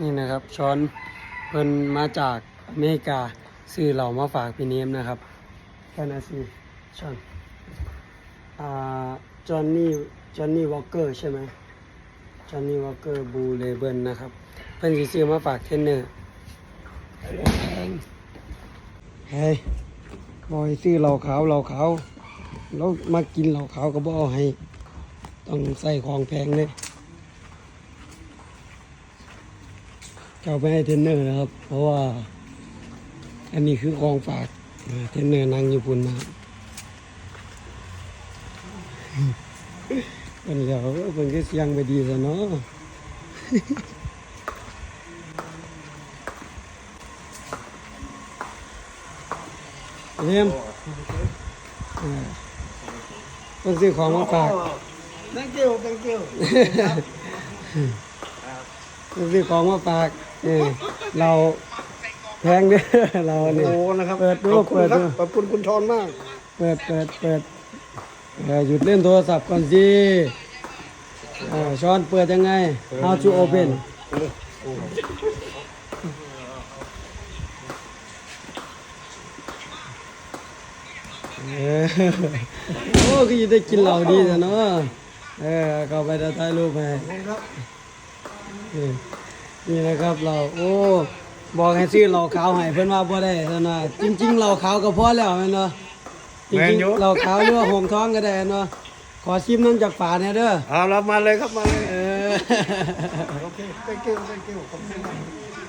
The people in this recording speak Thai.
นี่นะครับช้อนเพิ่นมาจากอเมริกาซื้อเหล่ามาฝากพี่เนมนะครับแค่นั้นสิช้อนอ่าจอห์นนี่จอห์นนี่วอลเกอร์ใช่ไหมจอห์นนี่วอลเกอร์บูเลเบิลนะครับเพิ่นสิซื้อมาฝากเทนเนอร์เฮ้ยบอยซื้อเหล่าขาวเหล่าขาวแล้วมากินเหล่าขาวก็บ่เอาให้ ต้องใส่ของแพงเลย เจ้าไปให้เทรนเนอร์นะครับ เพราะว่า อันนี้คือของฝากอ่าเทรนเนอร์นั่งอยู่ปุ่นนะครับเป็นเดี๋ยวเป็นก็เสียงไปดีซะเนาะเรียมอ่าต้องซื้อของมาฝาก thank you thank you ต้องซื้อของมาฝาก เออเราแพงเด้อเราเนี่ย โอ้นะครับเปิดดูขอบคุณเปิดครัดูบขอบคุณคุณชอนมาก เปิดเปิดเปิดเออหยุดเล่นโทรศัพท์ก่อนสิเออช้อนเปิดยังไง how to open เออโอ้ก็ยังได้กินเหล้าดีแต่เนาะเออเข้าไปจะถ่ายรูปให้เออ นี่นะครับเราโอ้บอกให้ซื้อเหล้าขาวให้เพิ่นว่าบ่ได้เท่านั้นจริง ๆเหล้าขาวก็พอแล้วแม่นเนาะจแม่รินงอยู่ ๆเหล้าขาวหรือว่าหงท้องก็ได้เนาะขอชิมน้ำจากฝาเนี่ยเด้อเอารับมาเลยครับมาเลยเออ โอเค thank you thank you ขอบคุณมาก